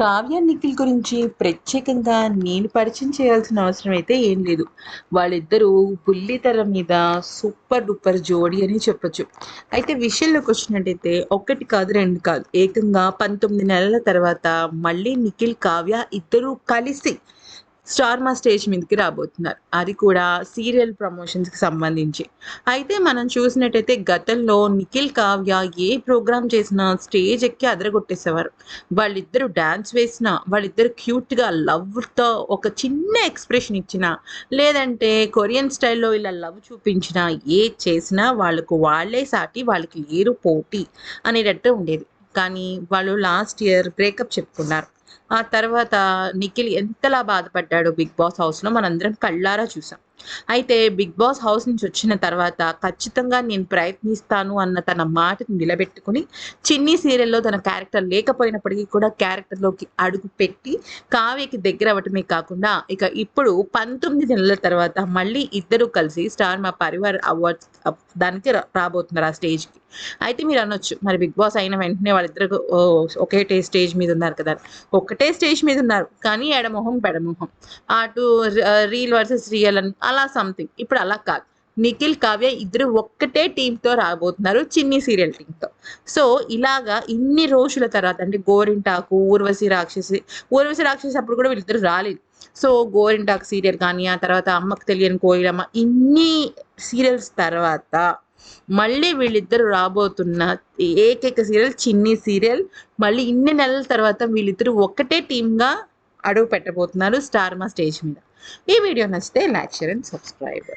కావ్య నిఖిల్ గురించి ప్రత్యేకంగా నేను పరిచయం చేయాల్సిన అవసరం అయితే ఏం లేదు. వాళ్ళిద్దరూ బుల్లితెర మీద సూపర్ డూపర్ జోడి అని చెప్పొచ్చు. అయితే విషయంలోకి వచ్చినట్టయితే ఒకటి కాదు రెండు కాదు. ఏకంగా పంతొమ్మిది నెలల తర్వాత మళ్ళీ నిఖిల్ కావ్య ఇద్దరూ కలిసి స్టార్ మా స్టేజ్ మీదకి రాబోతున్నారు. అది కూడా సీరియల్ ప్రమోషన్స్కి సంబంధించి. అయితే మనం చూసినట్టయితే గతంలో నిఖిల్ కావ్య ఏ ప్రోగ్రామ్ చేసినా స్టేజ్ ఎక్కి అదరగొట్టేసేవారు. వాళ్ళిద్దరు డ్యాన్స్ వేసినా వాళ్ళిద్దరు క్యూట్గా లవ్తో ఒక చిన్న ఎక్స్ప్రెషన్ ఇచ్చినా లేదంటే కొరియన్ స్టైల్లో ఇలా లవ్ చూపించినా ఏ చేసినా వాళ్ళకు వాళ్ళే సాటి వాళ్ళకి లేరు పోటీ అనేటట్టు ఉండేది. కానీ వాళ్ళు లాస్ట్ ఇయర్ బ్రేకప్ చెప్పుకున్నారు. ఆ తర్వాత నిఖిల్ ఎంతలా బాధపడ్డాడో బిగ్ బాస్ హౌస్లో మనందరం కళ్ళారా చూసాం. అయితే బిగ్ బాస్ హౌస్ నుంచి వచ్చిన తర్వాత ఖచ్చితంగా నేను ప్రయత్నిస్తాను అన్న తన మాటను నిలబెట్టుకుని చిన్ని సీరియల్లో తన క్యారెక్టర్ లేకపోయినప్పటికీ కూడా క్యారెక్టర్లోకి అడుగు పెట్టి కావ్యకి దగ్గర అవ్వటమే కాకుండా ఇక ఇప్పుడు పంతొమ్మిది నెలల తర్వాత మళ్ళీ ఇద్దరు కలిసి స్టార్ మా పరివార్ అవార్డ్స్ దానికి రా- రాబోతున్నారు ఆ స్టేజ్కి. అయితే మీరు అనొచ్చు మరి బిగ్ బాస్ అయిన వెంటనే వాళ్ళిద్దరు ఓ, ఒకే స్టేజ్ మీద ఉన్నారు కదా ఒకటే స్టేజ్ మీద ఉన్నారు. కానీ ఎడమొహం పెడమొహం అటు రీల్ వర్సెస్ రియల్ అని అలా సంథింగ్. ఇప్పుడు అలా కాదు. నిఖిల్ కావ్య ఇద్దరు ఒక్కటే టీంతో రాబోతున్నారు. చిన్ని సీరియల్ టీంతో సో ఇలాగా ఇన్ని రోజుల తర్వాత అంటే గోరింటాకు ఊర్వశి రాక్షసి ఊర్వశి రాక్షసి అప్పుడు కూడా వీళ్ళిద్దరు రాలేదు. సో గోరింటాకు సీరియల్ కానీ ఆ తర్వాత అమ్మకు తెలియని కోయిలమ్మ ఇన్ని సీరియల్స్ తర్వాత మళ్ళీ వీళ్ళిద్దరు రాబోతున్న ఏకైక సీరియల్ చిన్ని సీరియల్. మళ్ళీ ఇన్ని నెలల తర్వాత వీళ్ళిద్దరు ఒక్కటే టీమ్గా అడుగు పెట్టబోతున్నారు స్టార్ మా స్టేజ్ మీద. ఈ వీడియో నచ్చితే లైక్ షేర్ అండ్ సబ్స్క్రైబ్.